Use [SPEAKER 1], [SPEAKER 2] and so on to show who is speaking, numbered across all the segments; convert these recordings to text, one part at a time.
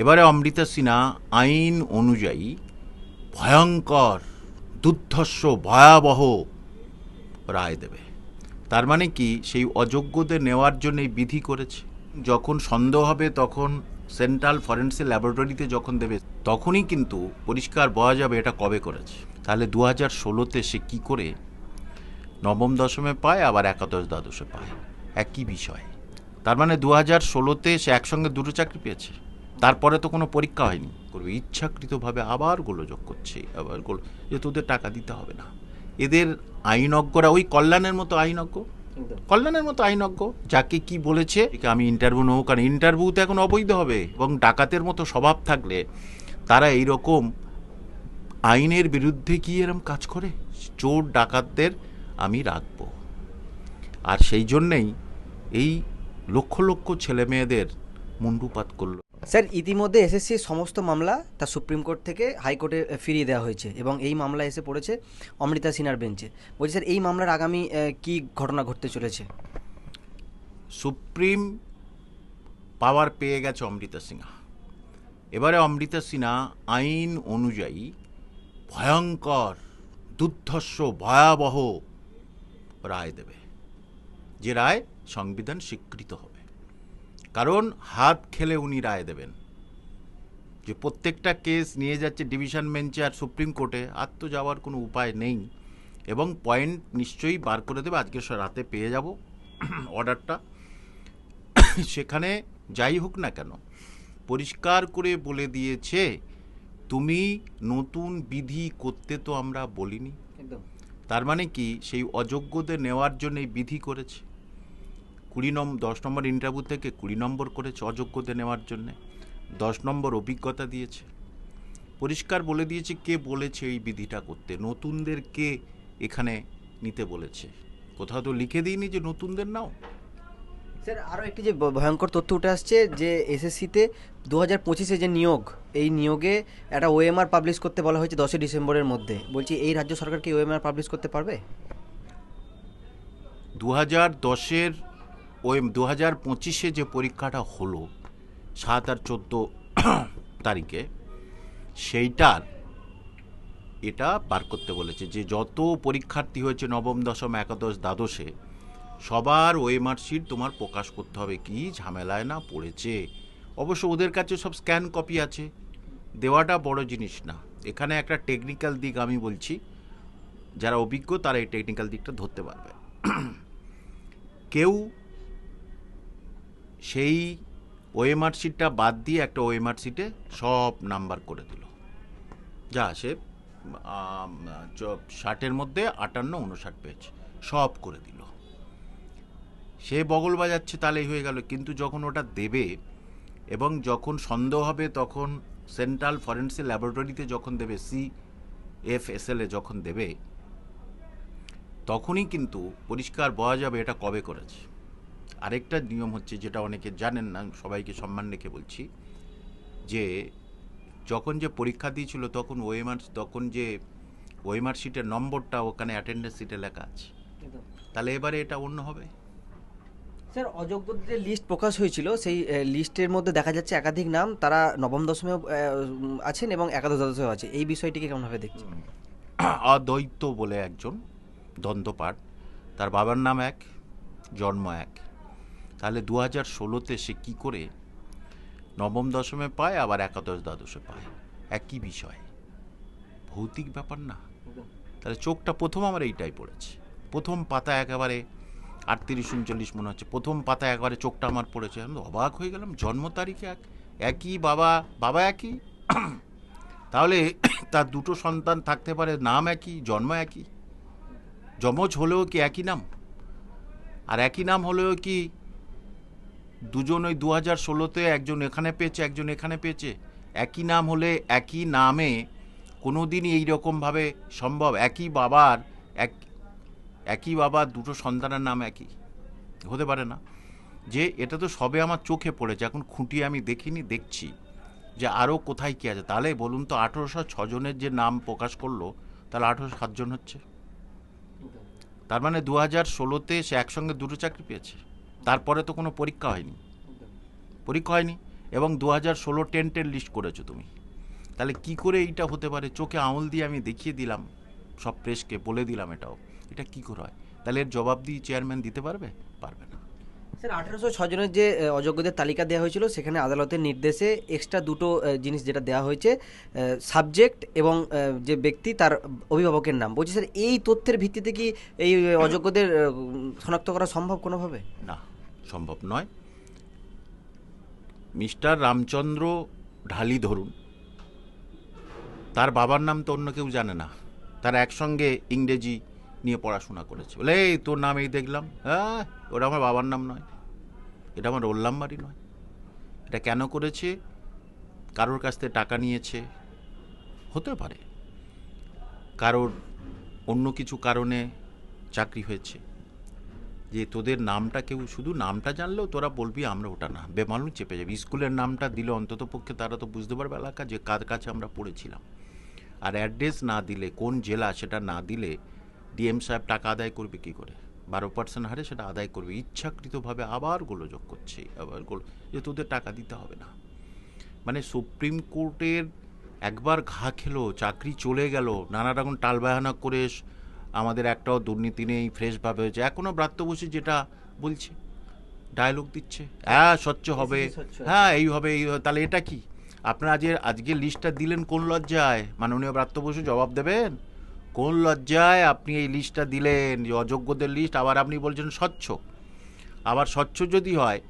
[SPEAKER 1] এবারে অমৃতা সিনহা আইন অনুযায়ী ভয়ঙ্কর, দুর্ধর্ষ, ভয়াবহ রায় দেবে। তার মানে কি? সেই অযোগ্যদের নেওয়ার জন্য বিধি করেছে। যখন সন্দেহ হবে, তখন সেন্ট্রাল ফরেন্সিক ল্যাবরেটরিতে যখন দেবে, তখনই কিন্তু পরিষ্কার বোঝা যাবে এটা কবে করেছে। তাহলে দু হাজার ষোলোতে সে কী করে নবম দশমে পায়, আবার একাদশ দ্বাদশে পায়? একই বিষয়। তার মানে দু হাজার ষোলোতে সে একসঙ্গে দুটো চাকরি পেয়েছে। তারপরে তো কোনো পরীক্ষা হয়নি। করবে ইচ্ছাকৃতভাবে আবার গোলযোগ করছে আবার গোল যে তোদের টাকা দিতে হবে না। এদের আইনজ্ঞরা ওই কল্যাণের মতো আইনজ্ঞ? কল্যাণের মতো আইনজ্ঞ যাকে কি বলেছে? আমি ইন্টারভিউ নেব কারণ ইন্টারভিউতে এখন অবৈধ হবে এবং ডাকাতের মতো স্বভাব থাকলে তারা এই রকম আইনের বিরুদ্ধে কি এরম কাজ করে? চোর ডাকাতদের আমি রাখব। আর সেই জন্যেই এই লক্ষ লক্ষ ছেলে মেয়েদের মুন্ডুপাত করল।
[SPEAKER 2] স্যার, ইতিমধ্যে এসএসসির সমস্ত মামলা তা সুপ্রিম কোর্ট থেকে হাইকোর্টে ফিরিয়ে দেওয়া হয়েছে এবং এই মামলা এসে পড়েছে অমৃতা সিনহার বেঞ্চে। বলছি স্যার, এই মামলার আগামী কি ঘটনা ঘটতে চলেছে?
[SPEAKER 1] সুপ্রিম পাওয়ার পেয়ে গেছে অমৃতা সিনহা। এবারে অমৃতা সিনহা আইন অনুযায়ী ভয়ঙ্কর, দুর্ধর্ষ, ভয়াবহ রায় দেবে। যে রায় সংবিধান স্বীকৃত হবে। কারণ হাত খেলে উনি রায় দেবেন। যে প্রত্যেকটা কেস নিয়ে যাচ্ছে ডিভিশন বেঞ্চে আর সুপ্রিম কোর্টে আর তো যাওয়ার কোনো উপায় নেই। এবং পয়েন্ট নিশ্চয়ই বার করে দেবে আজকে রাতে পেয়ে যাব অর্ডারটা সেখানে যাই হোক না কেন পরিষ্কার করে বলে দিয়েছে তুমি নতুন বিধি করতে তো আমরা বলিনি।
[SPEAKER 2] একদম।
[SPEAKER 1] তার মানে কি সেই অযোগ্যদের নেওয়ার জন্য এই বিধি করেছে? কুড়ি নম্বর দশ নম্বর ইন্টারভিউ থেকে কুড়ি নম্বর করেছে অযোগ্যদের নেওয়ার জন্যে দশ নম্বর অভিজ্ঞতা দিয়েছে। পরিষ্কার বলে দিয়েছে কে বলেছে এই বিধিটা করতে নতুনদের কে এখানে নিতে বলেছে। কোথাও তো লিখে দিইনি যে নতুনদের নাও।
[SPEAKER 2] স্যার আরও একটি যে ভয়ঙ্কর তথ্য উঠে আসছে যে এসএসসিতে দু হাজার পঁচিশে যে নিয়োগ এই নিয়োগে একটা ওএমআর পাবলিশ করতে বলা হয়েছে দশই ডিসেম্বরের মধ্যে। বলছি এই রাজ্য সরকার কি ওএমআর পাবলিশ করতে পারবে?
[SPEAKER 1] দু হাজার দশের ওই দু হাজার পঁচিশে যে পরীক্ষাটা হলো, সাত আর চোদ্দ তারিখে, সেইটার এটা বার করতে বলেছে যে যত পরীক্ষার্থী হয়েছে নবম, দশম, একাদশ, দ্বাদশে, সবার ওএমআর শিট তোমার প্রকাশ করতে হবে। কি ঝামেলায় না পড়েছে? অবশ্য ওদের কাছে সব স্ক্যান কপি আছে। দেওয়াটা বড় জিনিস না। এখানে একটা টেকনিক্যাল দিক আমি বলছি, যারা অভিজ্ঞ তারা এই টেকনিক্যাল দিকটা ধরতে পারবে। কেউ সেই ওএমআর শিটটা বাদ দিয়ে একটা ওএমআর শিটে সব নাম্বার করে দিল। যা সে ষাটের মধ্যে আটান্ন উনষাট পেয়েছে সব করে দিল। সে বগল বাজাচ্ছে তাহলেই হয়ে গেল, কিন্তু যখন ওটা দেবে এবং যখন সন্দেহ হবে তখন সেন্ট্রাল ফরেন্সিক ল্যাবরেটরিতে যখন দেবে সি এফ এস এল এ যখন দেবে, তখনই কিন্তু পরিষ্কার বোঝা যাবে এটা কবে করেছে। আরেকটা নিয়ম হচ্ছে যেটা অনেকে জানেন না সবাইকে সম্মান রেখে বলছি যে যখন যে পরীক্ষা দিয়েছিল তখন ওএমআর তখন যে ওএমআর শিটের নম্বরটা ওখানে অ্যাটেন্ডেন্স শিটে লেখা আছে। তাহলে এবারে এটা অন্য হবে?
[SPEAKER 2] স্যার অযোগ্যদের যে লিস্ট প্রকাশ হয়েছিল সেই লিস্টের মধ্যে দেখা যাচ্ছে একাধিক নাম তারা নবম দশমেও আছেন এবং একাদশ দ্বাদশেও আছে। এই বিষয়টিকে কেমনভাবে দেখছেন?
[SPEAKER 1] অদ্বৈত বলে একজন দ্বন্দ্বপাঠ তার বাবার নাম এক জন্ম এক। তাহলে দু হাজার ষোলোতে সে কী করে নবম দশমে পায়, আবার একাদশ দ্বাদশে পায়? একই বিষয়। ভৌতিক ব্যাপার না। তাহলে চোখটা প্রথম আমার এইটাই পড়েছে। প্রথম পাতা একেবারে আটত্রিশ, উনচল্লিশ মনে হচ্ছে। প্রথম পাতা একবারে চোখটা আমার পড়েছে। আমি অবাক হয়ে গেলাম, জন্ম তারিখ এক, একই বাবা বাবা একই? তাহলে তার দুটো সন্তান থাকতে পারে, নাম একই, জন্ম একই? যমজ হলেও কি একই নাম? আর একই নাম হলেও কি দুজন ওই দু হাজার ষোলোতে একজন এখানে পেয়েছে, একজন এখানে পেয়েছে। একই নাম হলে একই নামে কোনো দিনই এইরকমভাবে সম্ভব। একই বাবার, এক, একই বাবার দুটো সন্তানের নাম একই। হতে পারে না। যে এটা তো সবে আমার চোখে পড়েছে, এখন খুঁটিয়ে আমি দেখিনি, দেখছি যে আরও কোথায় কী আছে। তাহলে বলুন তো, আঠেরোশো ছজনের যে নাম প্রকাশ করল, তাহলে আঠেরোশো সাতজন হচ্ছে? তার মানে দু হাজার ষোলোতে সে একসঙ্গে দুটো চাকরি পেয়েছে? তারপরে তো কোনো পরীক্ষা হয়নি। পরীক্ষা হয়নি এবং দু হাজার ষোলো টেন্টের লিস্ট করেছ তুমি। তাহলে কি করে এইটা হতে পারে? চোখে আঙুল দিয়ে আমি দেখিয়ে দিলাম সব প্রেসকে বলে দিলাম এটাও। এটা কি করে হয়? তাহলে এর জবাব দিয়ে চেয়ারম্যান দিতে পারবে? পারবে না।
[SPEAKER 2] স্যার আঠারোশো ছজনের যে অযোগ্যদের তালিকা দেওয়া হয়েছিল সেখানে আদালতের নির্দেশে এক্সট্রা দুটো জিনিস যেটা দেওয়া হয়েছে সাবজেক্ট এবং যে ব্যক্তি তার অভিভাবকের নাম। বলছি স্যার এই তথ্যের ভিত্তিতে কি এই অযোগ্যদের শনাক্ত করা সম্ভব কোনোভাবে?
[SPEAKER 1] না। সম্ভব নয়। মিস্টার রামচন্দ্র ঢালি ধরুন। তার বাবার নাম তো অন্য কেউ জানে না। তার একসঙ্গে ইংরেজি নিয়ে পড়াশোনা করেছে। বলে, এই, তোর নাম এই দেখলাম? হ্যাঁ ওটা আমার বাবার নাম নয়। এটা আমার রোল নাম্বারই নয়। এটা কেন করেছে? কারোর কাছ থেকে টাকা নিয়েছে? হতে পারে। কারোর অন্য কিছু কারণে চাকরি হয়েছে। যে তোদের নামটা কেউ, শুধু নামটা জানলেও তোরা বলবি আমরা ওটা না। বেমালুম চেপে যাবে। স্কুলের নামটা দিলে অন্তত পক্ষে তারা তো বুঝতে পারবে এলাকা যে কার কাছে আমরা পড়েছিলাম। আর অ্যাড্রেস না দিলে, কোন জেলা সেটা না দিলে ডিএম সাহেব টাকা আদায় করবে কি করে? বারো পার্সেন্ট হারে সেটা আদায় করবে। ইচ্ছাকৃতভাবে আবার গোলযোগ করছে, আবার গোল যে তোদের টাকা দিতে হবে না। মানে সুপ্রিম কোর্টের একবার ঘা খেলো, চাকরি চলে গেল, নানা রকম টালবাহানা করে আমাদের একটাও দুর্নীতি নেই ফ্রেশভাবে হয়েছে। এখনও ব্রাত্য বসে যেটা বলছে ডায়লগ দিচ্ছে। হ্যাঁ স্বচ্ছ হবে। হ্যাঁ এই হবে এই হবে। তাহলে এটা কি? আপনারা আজকে আজকে লিস্টটা দিলেন কোন লজ্জায়? মাননীয় ব্রাত্য বসু জবাব দেবেন? কোন লজ্জায় আপনি এই লিস্টটা দিলেন? যে অযোগ্যদের লিস্ট আবার আপনি বলছেন স্বচ্ছ। আবার স্বচ্ছ যদি হয়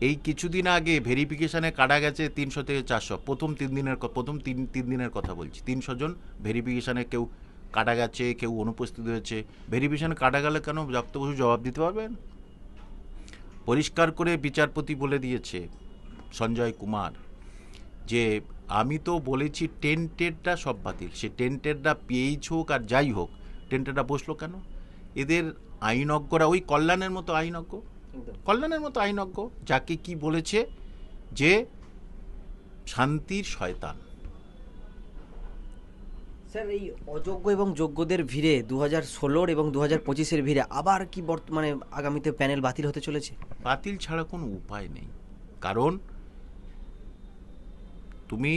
[SPEAKER 1] এই কিছুদিন আগে ভেরিফিকেশানে কাটা গেছে তিনশো থেকে চারশো। প্রথম তিন দিনের প্রথম তিন তিন দিনের কথা বলছি। তিনশো জন ভেরিফিকেশানে কেউ কাটা গেছে কেউ অনুপস্থিত হয়েছে। ভেরিফিকেশানে কাটা গেলে কেন ব্রাত্য বসু জবাব দিতে পারবেন? পরিষ্কার করে বিচারপতি বলে দিয়েছে সঞ্জয় কুমার যে আমি তো বলেছি টেন্টেডটা সব বাতিল। সে টেন্টেডটা পেয়েইছ হোক আর যাই হোক টেন্টেডটা বসল কেন? এদের আইনজ্ঞরা ওই কল্যাণের মতো আইনজ্ঞ। কল্যাণের মতো আইনজ্ঞ যাকে কি বলেছে যে শান্তির শয়তান।
[SPEAKER 2] স্যার, এই অযোগ্য এবং যোগ্যদের ভিড়ে দু হাজার ষোলোর এবং দু হাজার পঁচিশের ভিড়ে আবার কি বর্তমানে আগামীতে প্যানেল বাতিল হতে চলেছে?
[SPEAKER 1] বাতিল ছাড়া কোনো উপায় নেই। কারণ তুমি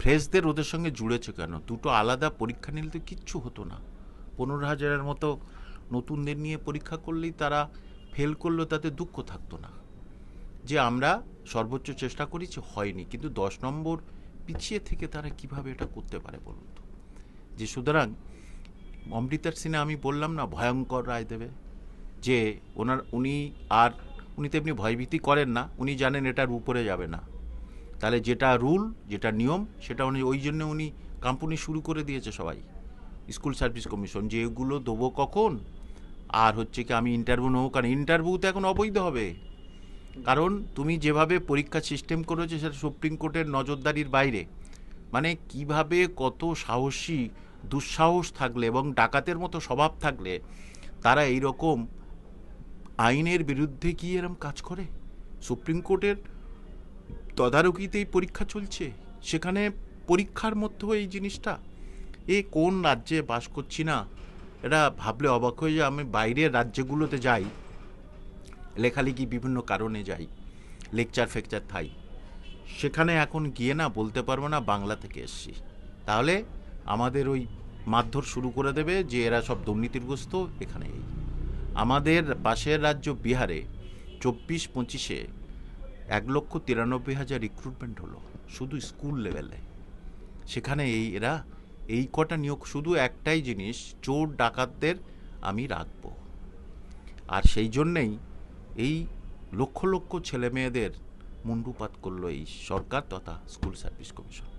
[SPEAKER 1] ফ্রেশদের ওদের সঙ্গে জুড়েছো কেন? দুটো আলাদা পরীক্ষা নিলে তো কিচ্ছু হতো না। পনেরো হাজারের মতো নতুনদের নিয়ে পরীক্ষা করলেই তারা ফেল করলেও তাতে দুঃখ থাকতো না। যে আমরা সর্বোচ্চ চেষ্টা করেছি হয়নি, কিন্তু দশ নম্বর পিছিয়ে থেকে তারা কীভাবে এটা করতে পারে বলুন তো? যে সুতরাং অমৃতার সিনে আমি বললাম না, ভয়ঙ্কর রায় দেবে। যে ওনার, উনি আর, উনি তো এমনি ভয়ভীতি করেন না, উনি জানেন এটার উপরে যাবে না। তাহলে যেটা রুল, যেটা নিয়ম, সেটা উনি, ওই জন্য উনি কাম্পানি শুরু করে দিয়েছে সবাই। স্কুল সার্ভিস কমিশন, যে এগুলো দেবো কখন? আর হচ্ছে কি আমি ইন্টারভিউ নেব কারণ ইন্টারভিউ তো এখন অবৈধ হবে। কারণ তুমি যেভাবে পরীক্ষা সিস্টেম করেছ, সেটা সুপ্রিম কোর্টের নজরদারির বাইরে। মানে কীভাবে কত সাহসী, দুঃসাহস থাকলে এবং ডাকাতের মতো স্বভাব থাকলে তারা এই রকম আইনের বিরুদ্ধে কি এরম কাজ করে? সুপ্রিম কোর্টের তদারকিতে এই পরীক্ষা চলছে। সেখানে পরীক্ষার মধ্যেও এই জিনিসটা। এ কোন রাজ্যে বাস করছি না? এটা ভাবলে অবাক হয়ে যায়, আমি বাইরের রাজ্যগুলোতে যাই, লেখালেখি বিভিন্ন কারণে যাই লেকচার ফেকচার থাই। সেখানে এখন গিয়ে না বলতে পারব না বাংলা থেকে এসছি। তাহলে আমাদের ওই মারধর শুরু করে দেবে যে এরা সব দুর্নীতিগ্রস্ত, এখানে এই। আমাদের পাশের রাজ্য বিহারে চব্বিশ পঁচিশে এক লক্ষ তিরানব্বই হাজার রিক্রুটমেন্ট হলো, শুধু স্কুল লেভেলে সেখানে এই এরা, এই কটা নিয়োগ শুধু একটাই জিনিস, চোর ডাকাতদের আমি রাখব। আর সেই জন্যেই এই লক্ষ লক্ষ ছেলে মেয়েদের মুন্ডুপাত করল এই সরকার তথা স্কুল সার্ভিস কমিশন।